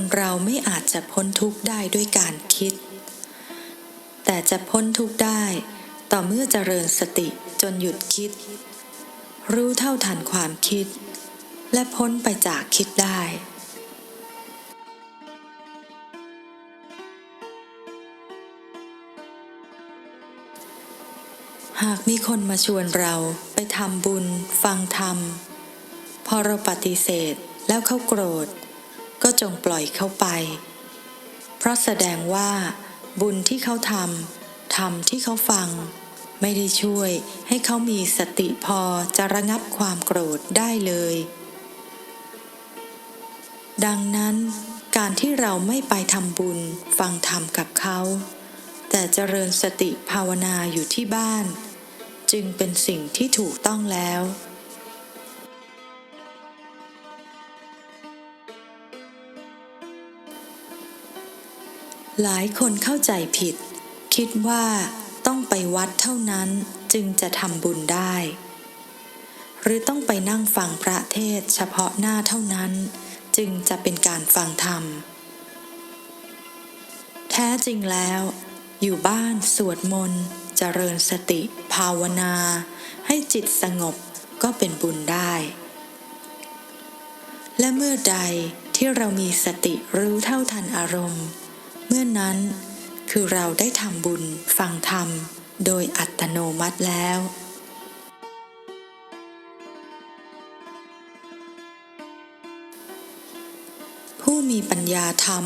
คนเราไม่อาจจะพ้นทุกข์ได้ด้วยการคิด แต่จะพ้นทุกข์ได้ ต่อเมื่อเจริญสติจนหยุดคิด รู้เท่าทันความคิด และพ้นไปจากคิดได้หากมีคนมาชวนเราไปทำบุญ ฟังธรรม พอเราปฏิเสธแล้วเขาโกรธ ก็จงปล่อยเขาไป เพราะแสดงว่าบุญที่เขาทำธรรมที่เขาฟัง ไม่ได้ช่วยให้เขามีสติพอจะระงับความโกรธได้เลย ดังนั้นการที่เราไม่ไปทำบุญฟังธรรมกับเขา แต่เจริญสติภาวนาอยู่ที่บ้าน จึงเป็นสิ่งที่ถูกต้องแล้ว หลายคนเข้าใจผิด คิดว่าต้องไปวัดเท่านั้นจึงจะทำบุญได้ หรือต้องไปนั่งฟังพระเทศเฉพาะหน้าเท่านั้น จึงจะเป็นการฟังธรรม แท้จริงแล้ว อยู่บ้านสวดมนต์เจริญสติ ภาวนา ให้จิตสงบก็เป็นบุญได้ และเมื่อใดที่เรามีสติรู้เท่าทันอารมณ์ เมื่อนั้น คือเราได้ทำบุญฟังธรรม โดยอัตโนมัติแล้ว ผู้มีปัญญาธรรม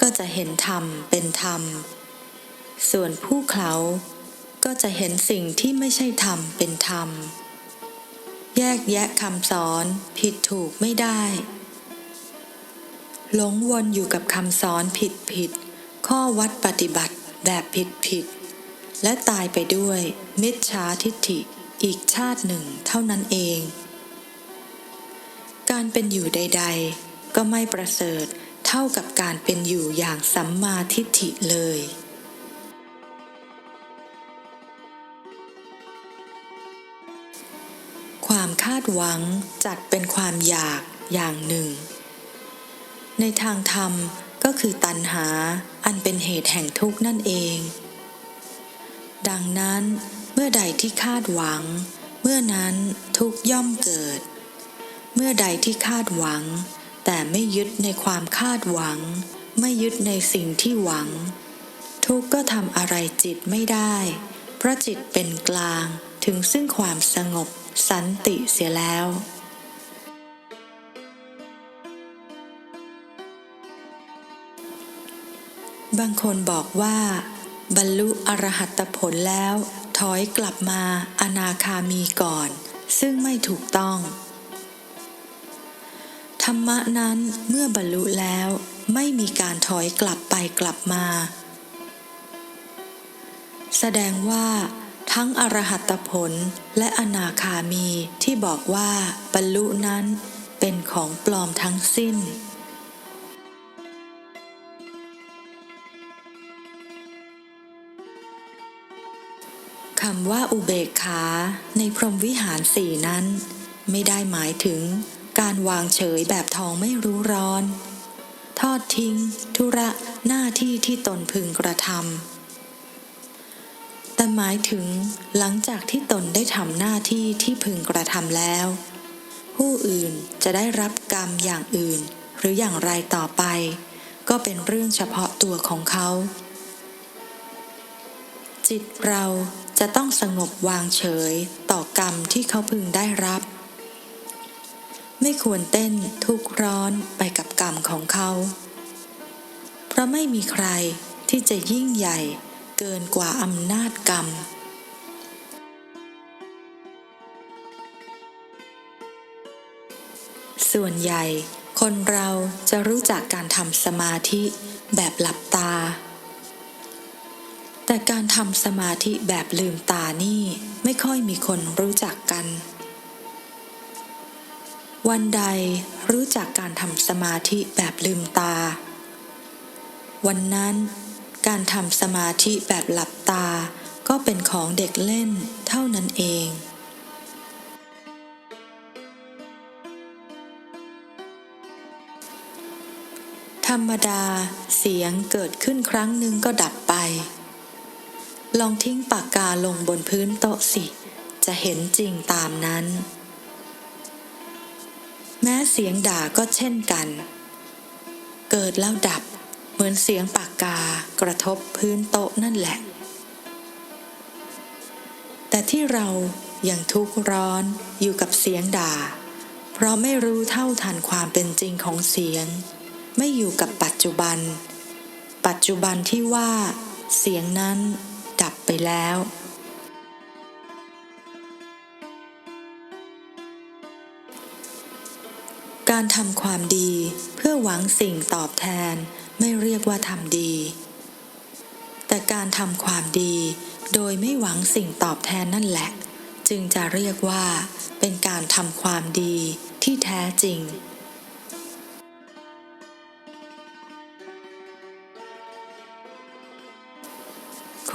ก็จะเห็นธรรมเป็นธรรม ส่วนผู้เขาก็จะเห็นสิ่งที่ไม่ใช่ธรรมเป็นธรรม แยกแยะคำสอนผิดถูกไม่ได้ หลงวนอยู่กับคำสอนผิดผิด ข้อวัดปฏิบัติแบบผิดผิด และตายไปด้วยมิจฉาทิฏฐิอีกชาติหนึ่งเท่านั้นเอง การเป็นอยู่ใด ๆ ก็ไม่ประเสริฐเท่ากับการเป็นอยู่อย่างสัมมาทิฏฐิเลย ความคาดหวังจัดเป็นความอยากอย่างหนึ่ง ในทางธรรม ก็คือตัณหาอันเป็นเหตุแห่งทุกข์นั่นเอง ดังนั้นเมื่อใดที่คาดหวัง เมื่อนั้นทุกย่อมเกิด เมื่อใดที่คาดหวัง แต่ไม่ยึดในความคาดหวัง ไม่ยึดในสิ่งที่หวัง ทุกก็ทำอะไรจิตไม่ได้ เพราะจิตเป็นกลางถึงซึ่งความสงบสันติเสียแล้ว บางคนบอกว่า บรรลุอรหัตผลแล้ว ถอยกลับมาอนาคามีก่อน ซึ่งไม่ถูกต้อง ธรรมะนั้นเมื่อบรรลุแล้วไม่มีการถอยกลับไปกลับมา แสดงว่าทั้งอรหัตผลและอนาคามีที่บอกว่าบรรลุนั้นเป็นของปลอมทั้งสิ้น คำว่าอุเบกขาในพรหมวิหารสี่นั้น ไม่ได้หมายถึงการวางเฉยแบบทองไม่รู้ร้อน ทอดทิ้ง ธุระหน้าที่ที่ตนพึงกระทำแต่หมายถึงหลังจากที่ตนได้ทำหน้าที่ที่พึงกระทำแล้ว ผู้อื่นจะได้รับกรรมอย่างอื่น หรืออย่างไรต่อไป ก็เป็นเรื่องเฉพาะตัวของเขาจิตเรา จะต้องสงบวางเฉยต่อกรรมที่เขาพึงได้รับ ไม่ควรเต้นทุกร้อนไปกับกรรมของเขา เพราะไม่มีใครที่จะยิ่งใหญ่เกินกว่าอำนาจกรรมส่วนใหญ่คนเราจะรู้จักการทำสมาธิแบบหลับตา แต่การทำสมาธิแบบลืมตานี่ไม่ค่อยมีคนรู้จักกัน วันใดรู้จักการทำสมาธิแบบลืมตา วันนั้นการทำสมาธิแบบหลับตาก็เป็นของเด็กเล่นเท่านั้นเองถ้ารรมดาเสียงเกิดขึ้นครั้งหนึ่งก็ดับไป ลองทิ้งปากกาลงบนพื้นโต๊ะสิ จะเห็นจริงตามนั้น แม้เสียงด่าก็เช่นกัน เกิดแล้วดับ เหมือนเสียงปากกากระทบพื้นโต๊ะนั่นแหละ แต่ที่เรายังทุกข์ร้อนอยู่กับเสียงด่า เพราะไม่รู้เท่าทันความเป็นจริงของเสียง ไม่อยู่กับปัจจุบัน ปัจจุบันที่ว่า เสียงนั้น แล้ว การทำความดีเพื่อหวังสิ่งตอบแทนไม่เรียกว่าทำดี แต่การทำความดีโดยไม่หวังสิ่งตอบแทนนั่นแหละ จึงจะเรียกว่าเป็นการทำความดีที่แท้จริง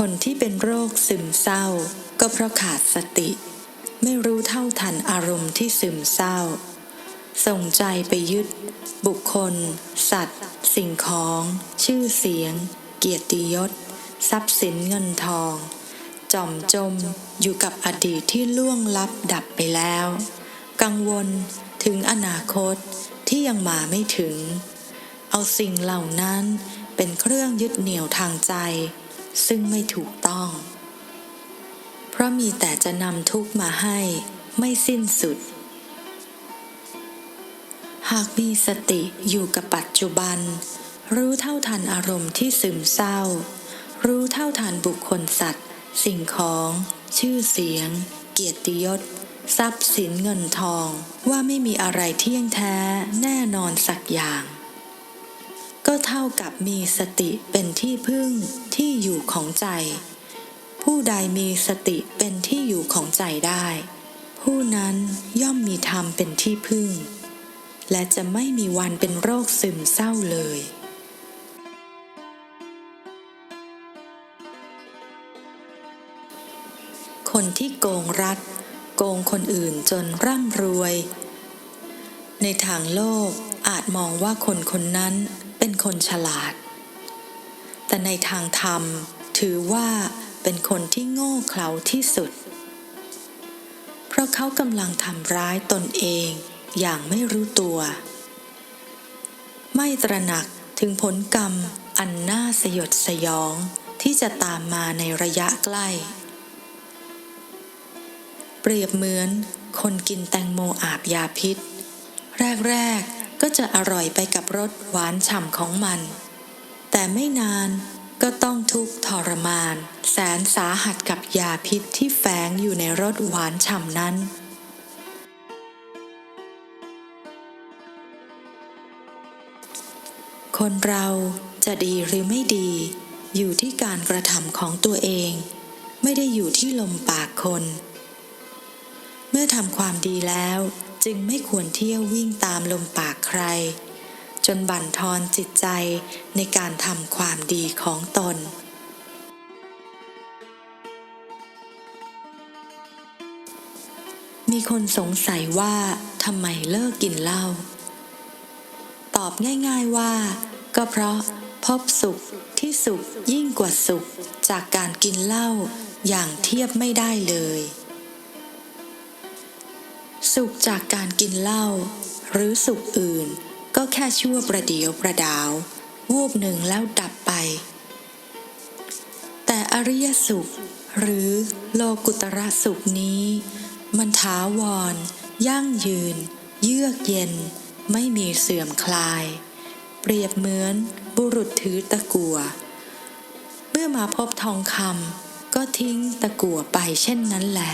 คนที่เป็นโรคซึมเศร้า ก็เพราะขาดสติ ไม่รู้เท่าทันอารมณ์ที่ซึมเศร้า ส่งใจไปยึด บุคคล สัตว์ สิ่งของ ชื่อเสียง เกียรติยศ ทรัพย์สินเงินทอง จอมจมอยู่กับอดีตที่ล่วงลับดับไปแล้ว กังวลถึงอนาคตที่ยังมาไม่ถึง เอาสิ่งเหล่านั้นเป็นเครื่องยึดเหนี่ยวทางใจ ซึ่งไม่ถูกต้อง เพราะมีแต่จะนำทุกข์มาให้ไม่สิ้นสุด หากมีสติอยู่กับปัจจุบัน รู้เท่าทันอารมณ์ที่ซึมเศร้า รู้เท่าทันบุคคลสัตว์ สิ่งของ ชื่อเสียง เกียรติยศทรัพย์สินเงินทองว่าไม่มีอะไรเที่ยงแท้แน่นอนสักอย่าง ก็เท่ากับมีสติเป็นที่พึ่งที่อยู่ของใจ ผู้ใดมีสติเป็นที่อยู่ของใจได้ ผู้นั้นย่อมมีธรรมเป็นที่พึ่ง และจะไม่มีวันเป็นโรคซึมเศร้าเลยคนที่โกงรัฐ โกงคนอื่นจนร่ำรวย ในทางโลกอาจมองว่าคนคนนั้น เป็นคนฉลาด แต่ในทางธรรมถือว่าเป็นคนที่โง่เขลาที่สุด เพราะเขากำลังทำร้ายตนเองอย่างไม่รู้ตัว ไม่ตระหนักถึงผลกรรมอันน่าสยดสยองที่จะตามมาในระยะใกล้ เปรียบเหมือนคนกินแตงโมอาบยาพิษ แรก ๆ ก็จะอร่อยไปกับรสหวานฉ่ำของมัน แต่ไม่นานก็ต้องทุกข์ทรมาน แสนสาหัสกับยาพิษที่แฝงอยู่ในรสหวานฉ่ำนั้น คนเราจะดีหรือไม่ดี อยู่ที่การกระทำของตัวเอง ไม่ได้อยู่ที่ลมปากคน เมื่อทำความดีแล้ว จึงไม่ควรเที่ยววิ่งตามลมปากใคร จนบั่นทอนจิตใจในการทำความดีของตน มีคนสงสัยว่าทำไมเลิกกินเหล้า ตอบง่ายๆว่า ก็เพราะพบสุขที่สุขยิ่งกว่าสุขจากการกินเหล้าอย่างเทียบไม่ได้เลย สุขจากการกินเหล้าหรือสุขอื่น ก็แค่ชั่วประเดียวประดาว วูบหนึ่งแล้วดับไป แต่อริยสุข หรือโลกุตระสุขนี้ มันถาวร ยั่งยืน เยือกเย็น ไม่มีเสื่อมคลาย เปรียบเหมือนบุรุษถือตะกั่วเมื่อมาพบทองคำก็ทิ้งตะกั่วไปเช่นนั้นแหละ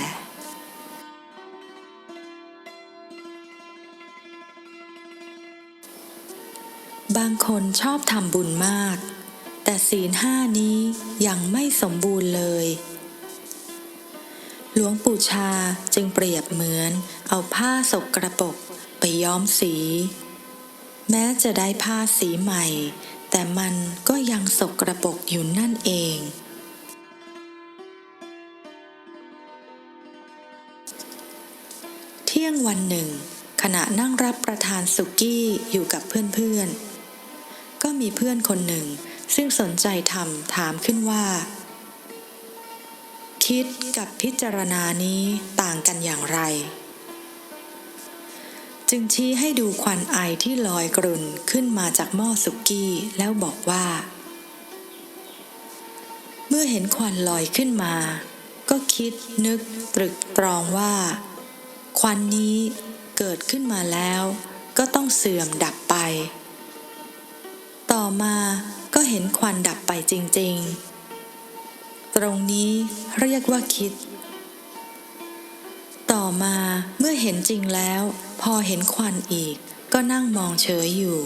บางคนชอบทำบุญมาก แต่ศีลห้านี้ยังไม่สมบูรณ์เลย หลวงปู่ชาจึงเปรียบเหมือนเอาผ้าสกกระปกไปย้อมสี แม้จะได้ผ้าสีใหม่ แต่มันก็ยังสกกระปกอยู่นั่นเองเที่ยงวันหนึ่ง ขณะนั่งรับประทานสุกี้อยู่กับเพื่อนๆ ก็มีเพื่อนคนหนึ่ง ซึ่งสนใจทำถามขึ้นว่า คิดกับพิจารณานี้ต่างกันอย่างไร จึงชี้ให้ดูควันไอที่ลอยกรุ่นขึ้นมาจากหม้อสุกี้แล้วบอกว่า เมื่อเห็นควันลอยขึ้นมา ก็คิดนึกตรึกตรองว่า ควันนี้เกิดขึ้นมาแล้ว ก็ต้องเสื่อมดับไป อมาก็เห็นควันดับไปจริง ๆ ตรงนี้เรียกว่าคิด ต่อมาเมื่อเห็นจริงแล้ว พอเห็นควันอีก ก็นั่งมองเฉยอยู่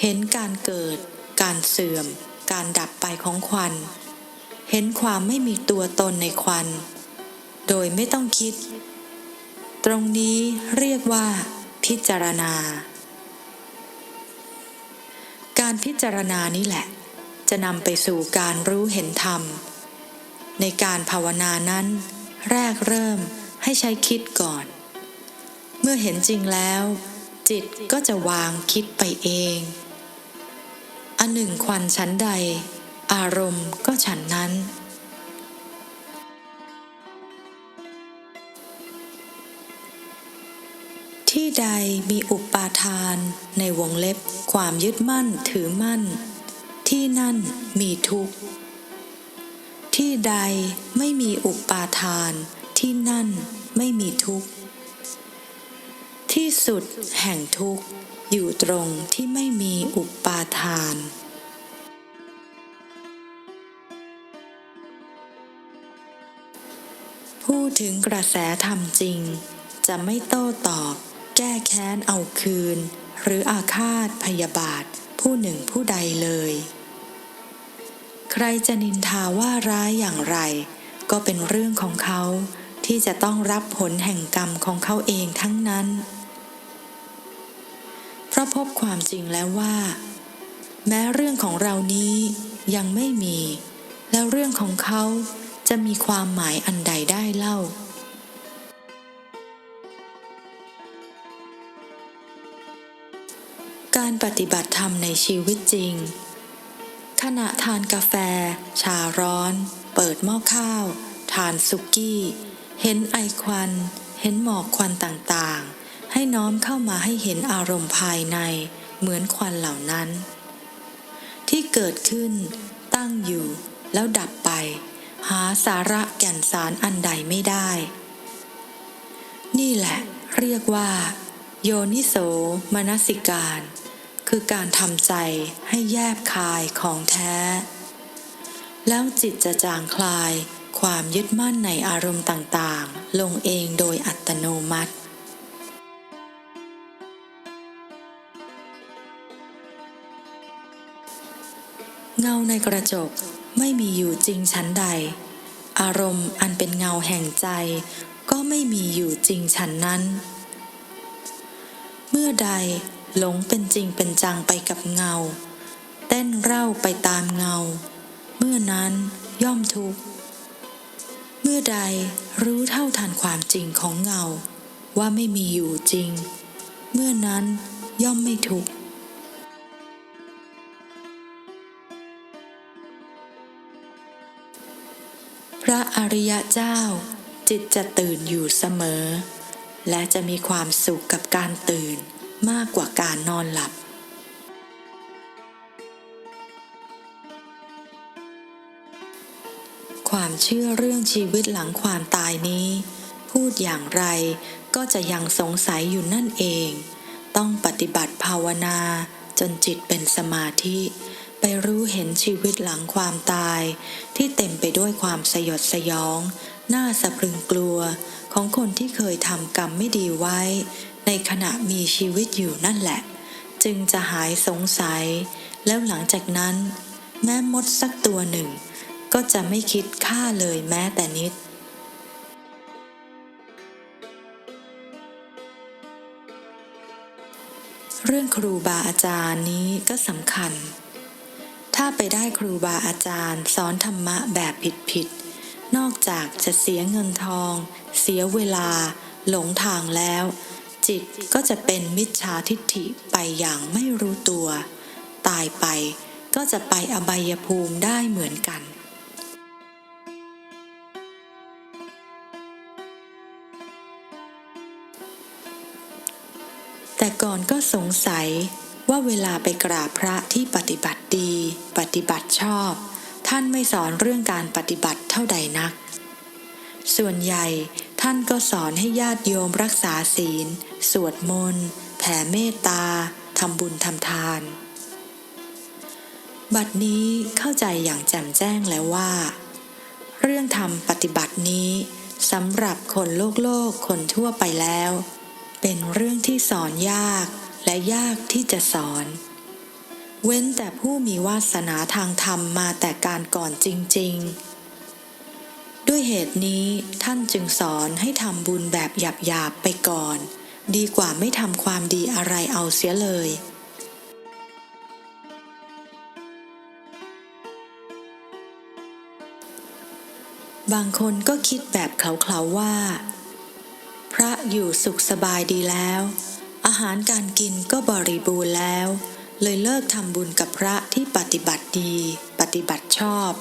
เห็นการเกิด การเสื่อม การดับไปของควัน เห็นความไม่มีตัวตนในควัน โดยไม่ต้องคิด ตรงนี้เรียกว่าพิจารณา การพิจารณานี้แหละ จะนำไปสู่การรู้เห็นธรรม ในการภาวนานั้น แรกเริ่มให้ใช้คิดก่อน เมื่อเห็นจริงแล้ว จิตก็จะวางคิดไปเอง อันหนึ่งควันชั้นใด อารมณ์ก็ฉันนั้น ที่ใดมีอุปาทาน ในวงเล็บความยึดมั่นถือมั่น ที่นั่นมีทุกข์ ที่ใดไม่มีอุปาทาน ที่นั่นไม่มีทุกข์ ที่สุดแห่งทุกข์อยู่ตรงที่ไม่มีอุปาทานพูดถึงกระแสธรรมจริง จะไม่โต้ตอบ แก้แค้นเอาคืน หรืออาฆาตพยาบาทผู้หนึ่งผู้ใดเลย ใครจะนินทาว่าร้ายอย่างไร ก็เป็นเรื่องของเขาที่จะต้องรับผลแห่งกรรมของเขาเองทั้งนั้น เพราะพบความจริงแล้วว่า แม้เรื่องของเรานี้ยังไม่มี แล้วเรื่องของเขาจะมีความหมายอันใดได้เล่า การปฏิบัติธรรมในชีวิตจริง ขณะทานกาแฟ ชาร้อน เปิดหม้อข้าว ทานสุกี้ เห็นไอควัน เห็นหมอกควันต่างๆ ให้น้อมเข้ามาให้เห็นอารมณ์ภายในเหมือนควันเหล่านั้น ที่เกิดขึ้น ตั้งอยู่ แล้วดับไป หาสาระแก่นสารอันใดไม่ได้ นี่แหละ เรียกว่า โยนิโสมนสิการ คือการทำใจให้แยบคายของแท้ แล้วจิตจะจางคลายความยึดมั่นในอารมณ์ต่างๆ ลงเองโดยอัตโนมัติ เงาในกระจกไม่มีอยู่จริงชั้นใด อารมณ์อันเป็นเงาแห่งใจก็ไม่มีอยู่จริงชั้นนั้น เมื่อใด หลงเป็นจริงเป็นจังไปกับเงา เต้นเร่าไปตามเงา เมื่อนั้นย่อมทุกข์ เมื่อใดรู้เท่าทันความจริงของเงา ว่าไม่มีอยู่จริง เมื่อนั้นย่อมไม่ทุกข์พระอริยเจ้า จิตจะตื่นอยู่เสมอ และจะมีความสุขกับการตื่น มากกว่าการนอนหลับ ความเชื่อเรื่องชีวิตหลังความตายนี้ พูดอย่างไรก็จะยังสงสัยอยู่นั่นเอง ต้องปฏิบัติภาวนาจนจิตเป็นสมาธิ ไปรู้เห็นชีวิตหลังความตาย ที่เต็มไปด้วยความสยดสยอง น่าสะพรึงกลัวของคนที่เคยทำกรรมไม่ดีไว้ ในขณะมีชีวิตอยู่นั่นแหละ จึงจะหายสงสัย แล้วหลังจากนั้น แม้มดสักตัวหนึ่ง ก็จะไม่คิดฆ่าเลยแม้แต่นิดเรื่องครูบาอาจารย์นี้ก็สำคัญ ถ้าไปได้ครูบาอาจารย์สอนธรรมะแบบผิดๆ นอกจากจะเสียเงินทอง เสียเวลา หลงทางแล้ว จิตก็จะเป็นมิจฉาทิฏฐิไปอย่างไม่รู้ตัว ตายไปก็จะไปอบายภูมิได้เหมือนกัน แต่ก่อนก็สงสัยว่าเวลาไปกราบพระที่ปฏิบัติดี ปฏิบัติชอบ ท่านไม่สอนเรื่องการปฏิบัติเท่าใดนัก ส่วนใหญ่ท่านก็สอนให้ญาติโยมรักษาศีล สวดมนต์แผ่เมตตาทำบุญทำทาน บัดนี้เข้าใจอย่างแจ่มแจ้งแล้วว่า เรื่องทำปฏิบัตินี้สำหรับคนโลกโลกคนทั่วไปแล้ว เป็นเรื่องที่สอนยากและยากที่จะสอน เว้นแต่ผู้มีวาสนาทางธรรมมาแต่การก่อนจริง ๆ ด้วยเหตุนี้ท่านจึงสอนให้ทำบุญแบบหยาบๆไปก่อน ดีกว่าไม่ทำความดีอะไรเอาเสียเลย บางคนก็คิดแบบเขาๆว่า พระอยู่สุขสบายดีแล้ว อาหารการกินก็บริบูรณ์แล้ว เลยเลิกทำบุญกับพระที่ปฏิบัติดี ปฏิบัติชอบ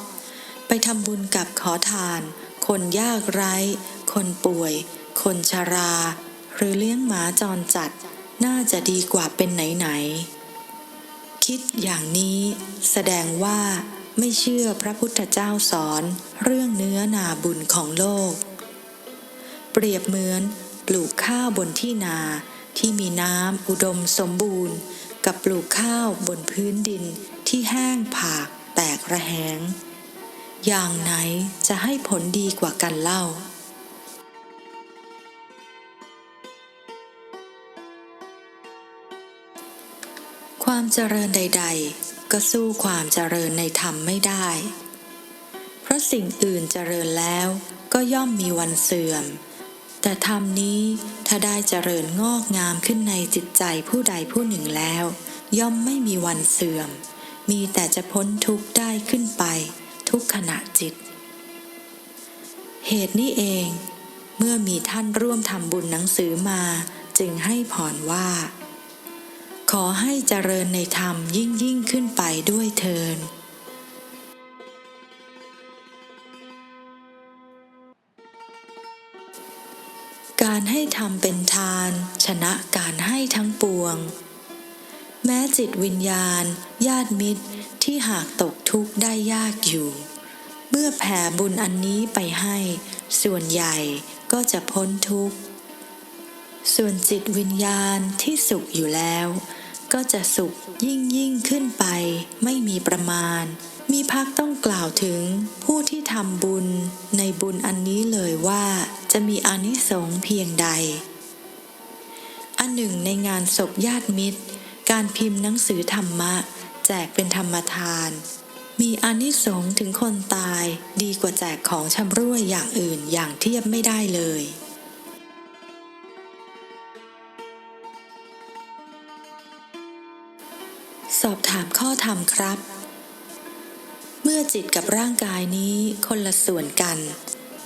ไปทำบุญกับขอทาน คนยากไร้ คนป่วย คนชรา หรือเลี้ยงหมาจรจัดน่าจะดีกว่าเป็นไหนๆคิดอย่างนี้แสดงว่าไม่เชื่อพระพุทธเจ้าสอนเรื่องเนื้อนาบุญของโลก เปรียบเหมือนปลูกข้าวบนที่นาที่มีน้ำอุดมสมบูรณ์ กับปลูกข้าวบนพื้นดินที่แห้งผากแตกระแหง อย่างไหนจะให้ผลดีกว่ากันเล่า ความเจริญใด ๆ ก็สู้ความเจริญในธรรมไม่ได้ เพราะสิ่งอื่นเจริญแล้วก็ย่อมมีวันเสื่อม แต่ธรรมนี้ถ้าได้เจริญงอกงามขึ้นในจิตใจผู้ใดผู้หนึ่งแล้ว ย่อมไม่มีวันเสื่อม มีแต่จะพ้นทุกข์ได้ขึ้นไป ทุกขณะจิต เหตุนี้เอง เมื่อมีท่านร่วมทำบุญหนังสือมาจึงให้พรว่า ขอให้เจริญในธรรมยิ่งยิ่งขึ้นไปด้วยเทินการให้ทำเป็นทาน ชนะการให้ทั้งปวง แม้จิตวิญญาณ ญาติมิตรที่หากตกทุกข์ได้ยากอยู่ เมื่อแผ่บุญอันนี้ไปให้ ส่วนใหญ่ก็จะพ้นทุกข์ส่วนจิตวิญญาณที่สุขอยู่แล้ว ก็จะสุขยิ่งยิ่งขึ้นไป ไม่มีประมาณ มีพักต้องกล่าวถึงผู้ที่ทำบุญในบุญอันนี้เลยว่าจะมีอนิสงส์เพียงใด อันหนึ่งในงานศพญาติมิตร การพิมพ์หนังสือธรรมะ แจกเป็นธรรมทาน มีอนิสงส์ถึงคนตายดีกว่าแจกของชำร่วยอย่างอื่นอย่างเทียบไม่ได้เลย สอบถามข้อธรรมครับ เมื่อจิตกับร่างกายนี้คนละส่วนกัน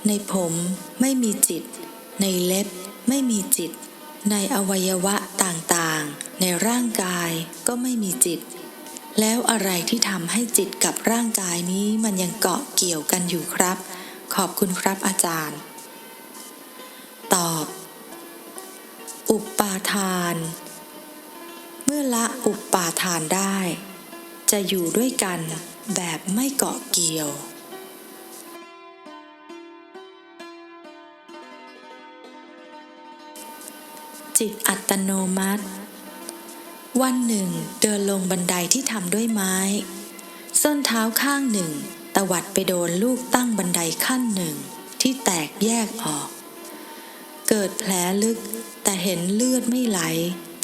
ในผมไม่มีจิต ในเล็บไม่มีจิต ในอวัยวะต่างๆ ในร่างกายก็ไม่มีจิต แล้วอะไรที่ทำให้จิตกับร่างกายนี้มันยังเกาะเกี่ยวกันอยู่ครับ ขอบคุณครับอาจารย์ ตอบ อุปปาทาน เมื่อละอุปปาทานได้ จะอยู่ด้วยกันแบบไม่เกาะเกี่ยว จิตอัตโนมัติ วันหนึ่งเดินลงบันไดที่ทำด้วยไม้ ส้นเท้าข้างหนึ่งตวัดไปโดนลูกตั้งบันไดขั้นหนึ่งที่แตกแยกออก เกิดแผลลึกแต่เห็นเลือดไม่ไหล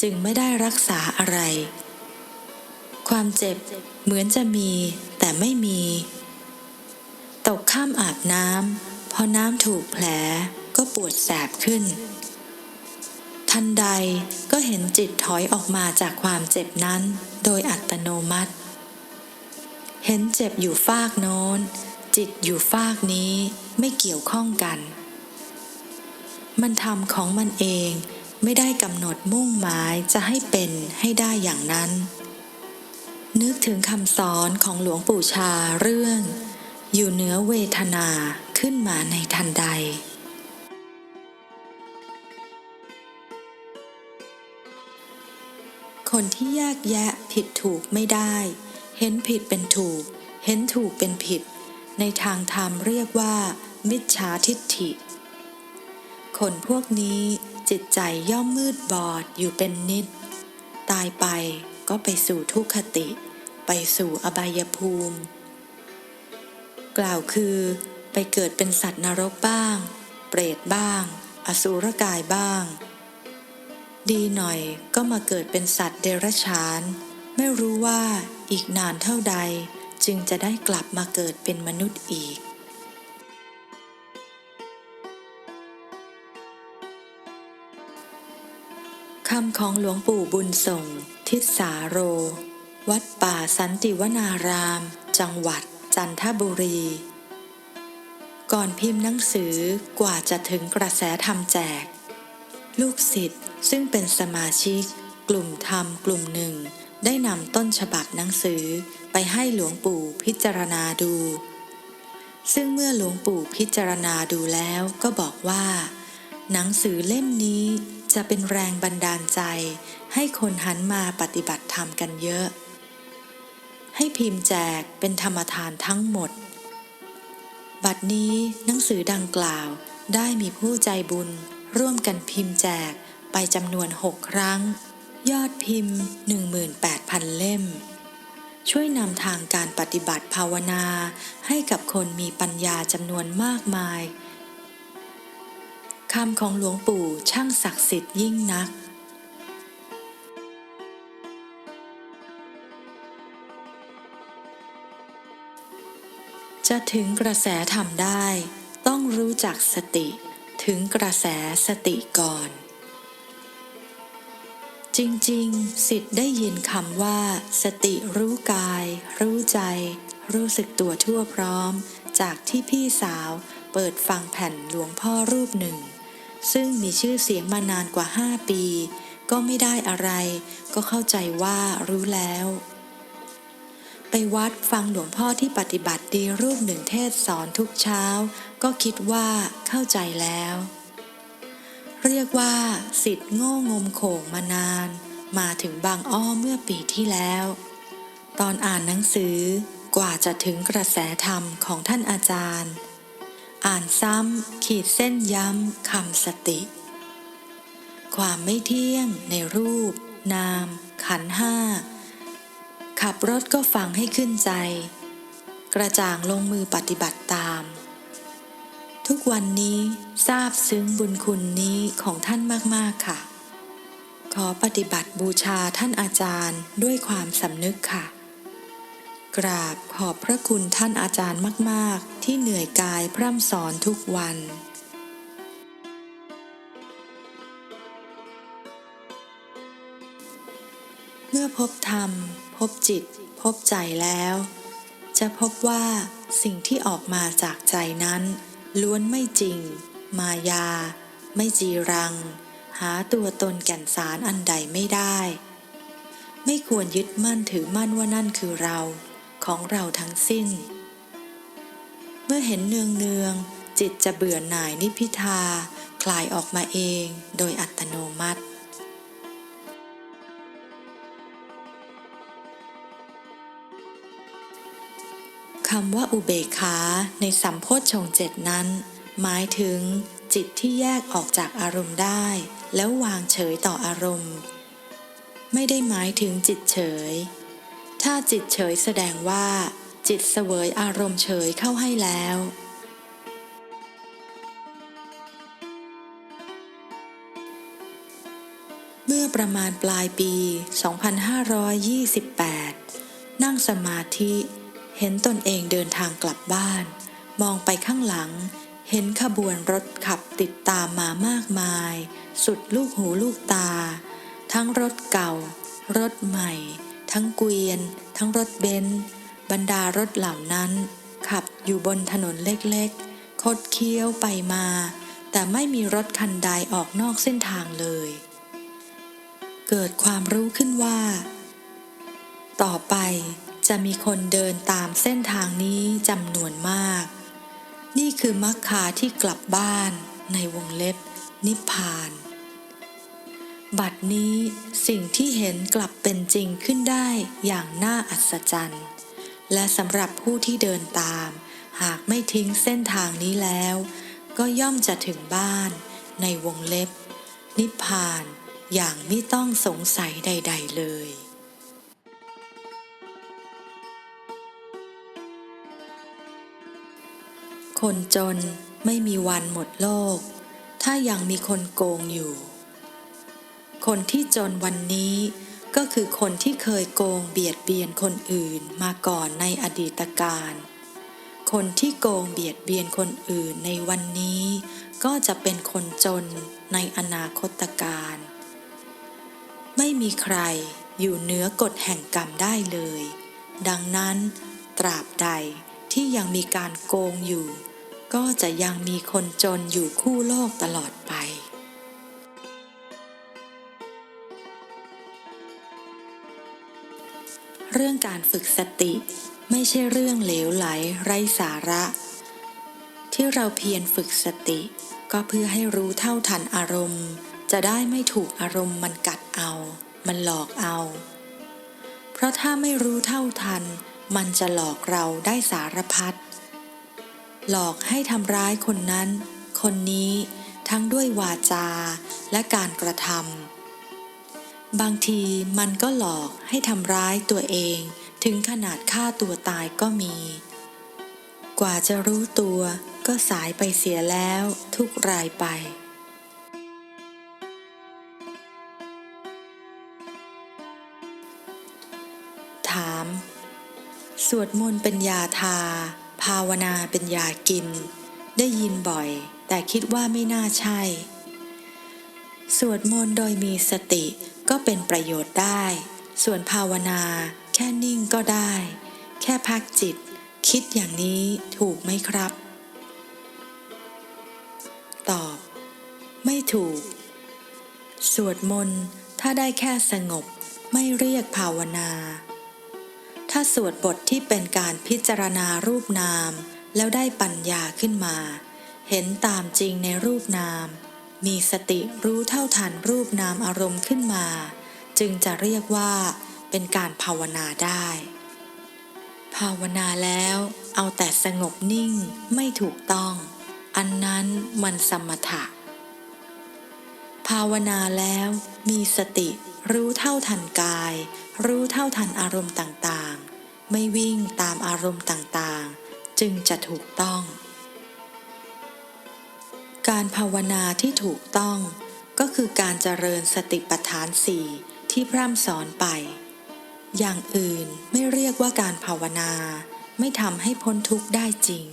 จึงไม่ได้รักษาอะไร ความเจ็บเหมือนจะมีแต่ไม่มี ตกข้ามอาบน้ำพอน้ำถูกแผลก็ปวดแสบขึ้น ทันใดก็เห็นจิตถอยออกมาจากความเจ็บนั้นโดยอัตโนมัติ เห็นเจ็บอยู่ฟากโน้น จิตอยู่ฟากนี้ไม่เกี่ยวข้องกัน มันทำของมันเอง ไม่ได้กำหนดมุ่งหมายจะให้เป็นให้ได้อย่างนั้น นึกถึงคำสอนของหลวงปู่ชาเรื่อง อยู่เหนือเวทนาขึ้นมาในทันใดคนที่แยกแยะผิดถูกไม่ได้ เห็นผิดเป็นถูก เห็นถูกเป็นผิด ในทางธรรมเรียกว่า มิจฉาทิฏฐิ คนพวกนี้ จิตใจย่อมมืดบอดอยู่เป็นนิด ตายไปก็ไปสู่ทุกขติ ไปสู่อบายภูมิ กล่าวคือไปเกิดเป็นสัตว์นรกบ้าง เปรตบ้าง อสูรกายบ้าง ดีหน่อยก็มาเกิดเป็นสัตว์เดรัจฉาน ไม่รู้ว่าอีกนานเท่าใดจึงจะได้กลับมาเกิดเป็นมนุษย์อีก คำของหลวงปู่บุญส่ง ทิศสาโร วัดป่าสันติวนาราม จังหวัดจันทบุรี ก่อนพิมพ์หนังสือกว่าจะถึงกระแสธรรมแจก ลูกศิษย์ซึ่งเป็นสมาชิก กลุ่มธรรมกลุ่มหนึ่ง ได้นำต้นฉบับหนังสือไปให้หลวงปู่พิจารณาดู ซึ่งเมื่อหลวงปู่พิจารณาดูแล้วก็บอกว่า หนังสือเล่มนี้ จะเป็นแรงบันดาลใจ ให้คนหันมาปฏิบัติธรรมกันเยอะ ให้พิมพ์แจกเป็นธรรมทานทั้งหมด บัดนี้หนังสือดังกล่าวได้มีผู้ใจบุญ ร่วมกันพิมพ์แจกไปจำนวนหกครั้ง ยอดพิมพ์ 18,000 เล่ม ช่วยนำทางการปฏิบัติภาวนา ให้กับคนมีปัญญาจำนวนมากมาย คำของหลวงปู่ช่างศักดิ์สิทธิ์ยิ่งนัก จะถึงกระแสธรรมได้ ต้องรู้จักสติถึงกระแสสติก่อน จริงๆ สิทธิ์ได้ยินคำว่า สติรู้กาย รู้ใจ รู้สึกตัวทั่วพร้อม จากที่พี่สาวเปิดฟังแผ่นหลวงพ่อรูปหนึ่ง ซึ่งมีชื่อเสียงมานานกว่าห้าปี ก็ไม่ได้อะไร ก็เข้าใจว่ารู้แล้ว ไปวัดฟังหลวงพ่อที่ปฏิบัติดีรูปหนึ่งเทศสอนทุกเช้า ก็คิดว่าเข้าใจแล้ว เรียกว่าสิทธิ์โง่งมโขงมานาน มาถึงบางอ้อเมื่อปีที่แล้ว ตอนอ่านหนังสือกว่าจะถึงกระแสธรรมของท่านอาจารย์ อ่านซ้ำขีดเส้นย้ำคำสติ ความไม่เที่ยงในรูป นาม ขันห้า ขับรถก็ฟังให้ขึ้นใจ กระจ่างลงมือปฏิบัติตาม ทุกวันนี้ทราบซึ้งบุญคุณนี้ของท่านมาก ๆ ค่ะ ขอปฏิบัติบูชาท่านอาจารย์ด้วยความสำนึกค่ะ กราบขอบพระคุณท่านอาจารย์มาก ๆ ที่เหนื่อยกายพร่ำสอนทุกวันเมื่อพบธรรม พบจิต พบใจแล้ว จะพบว่าสิ่งที่ออกมาจากใจนั้น ล้วนไม่จริง มายา ไม่จีรัง หาตัวตนแก่นสารอันใดไม่ได้ ไม่ควรยึดมั่นถือมั่นว่านั่นคือเรา ของเราทั้งสิ้น เมื่อเห็นเนืองเนืองๆจิตจะเบื่อหน่ายนิพิทาคลายออกมาเองโดยอัตโนมัติคำว่าอุเบกขาในสัมโพชฌงเจ็ดนั้น หมายถึงจิตที่แยกออกจากอารมณ์ได้ แล้ววางเฉยต่ออารมณ์ ไม่ได้หมายถึงจิตเฉย ถ้าจิตเฉยแสดงว่า จิตเสวยอารมณ์เฉยเข้าให้แล้ว เมื่อประมาณปลายปี 2528 นั่งสมาธิ เห็นตนเองเดินทางกลับบ้าน มองไปข้างหลัง เห็นขบวนรถขับติดตามมามากมาย สุดลูกหูลูกตา ทั้งรถเก่า รถใหม่ ทั้งเกวียน ทั้งรถเบนซ์บรรดารถเหล่านั้น ขับอยู่บนถนนเล็กๆ คดเคี้ยวไปมา แต่ไม่มีรถคันใดออกนอกเส้นทางเลย เกิดความรู้ขึ้นว่า ต่อไปจะมีคนเดินตามเส้นทางนี้จำนวนมาก นี่คือมรรคาที่กลับบ้านในวงเล็บนิพพาน บัดนี้สิ่งที่เห็นกลับเป็นจริงขึ้นได้อย่างน่าอัศจรรย์ และสำหรับผู้ที่เดินตาม หากไม่ทิ้งเส้นทางนี้แล้ว ก็ย่อมจะถึงบ้าน ในวงเล็บ นิพพานอย่างไม่ต้องสงสัยใด ๆ เลยคนจนไม่มีวันหมดโลก ถ้ายังมีคนโกงอยู่ คนที่จนวันนี้ก็คือคนที่เคยโกงเบียดเบียนคนอื่นมาก่อนในอดีตการ คนที่โกงเบียดเบียนคนอื่นในวันนี้ ก็จะเป็นคนจนในอนาคตการ ไม่มีใครอยู่เหนือกฎแห่งกรรมได้เลย ดังนั้น ตราบใดที่ยังมีการโกงอยู่ ก็จะยังมีคนจนอยู่คู่โลกตลอดไป เรื่องการฝึกสติ ไม่ใช่เรื่องเหลวไหลไร้สาระ ที่เราเพียรฝึกสติ ก็เพื่อให้รู้เท่าทันอารมณ์ จะได้ไม่ถูกอารมณ์มันกัดเอา มันหลอกเอา เพราะถ้าไม่รู้เท่าทัน มันจะหลอกเราได้สารพัดหลอกให้ทำร้ายคนนั้น คนนี้ทั้งด้วยวาจาและการกระทำ บางทีมันก็หลอกให้ทำร้ายตัวเอง ถึงขนาดฆ่าตัวตายก็มี กว่าจะรู้ตัวก็สายไปเสียแล้วทุกรายไป ถาม สวดมนต์เป็นยาทา ภาวนาเป็นยากิน ได้ยินบ่อย แต่คิดว่าไม่น่าใช่ สวดมนต์โดยมีสติ ก็เป็นประโยชน์ได้ ส่วนภาวนา แค่นิ่งก็ได้ แค่พักจิต คิดอย่างนี้ถูกไหมครับ ตอบ ไม่ถูก สวดมนต์ถ้าได้แค่สงบไม่เรียกภาวนา ถ้าสวดบทที่เป็นการพิจารณารูปนาม แล้วได้ปัญญาขึ้นมา เห็นตามจริงในรูปนาม มีสติรู้เท่าทันรูปนามอารมณ์ขึ้นมา จึงจะเรียกว่าเป็นการภาวนาได้ ภาวนาแล้วเอาแต่สงบนิ่งไม่ถูกต้อง อันนั้นมันสมถะ ภาวนาแล้วมีสติรู้เท่าทันกาย รู้เท่าทันอารมณ์ต่างๆ ไม่วิ่งตามอารมณ์ต่างๆ จึงจะถูกต้อง การภาวนาที่ถูกต้องก็คือการเจริญสติปัฏฐานสี่ที่พร่ำสอนไป อย่างอื่นไม่เรียกว่าการภาวนา ไม่ทำให้พ้นทุกข์ได้จริง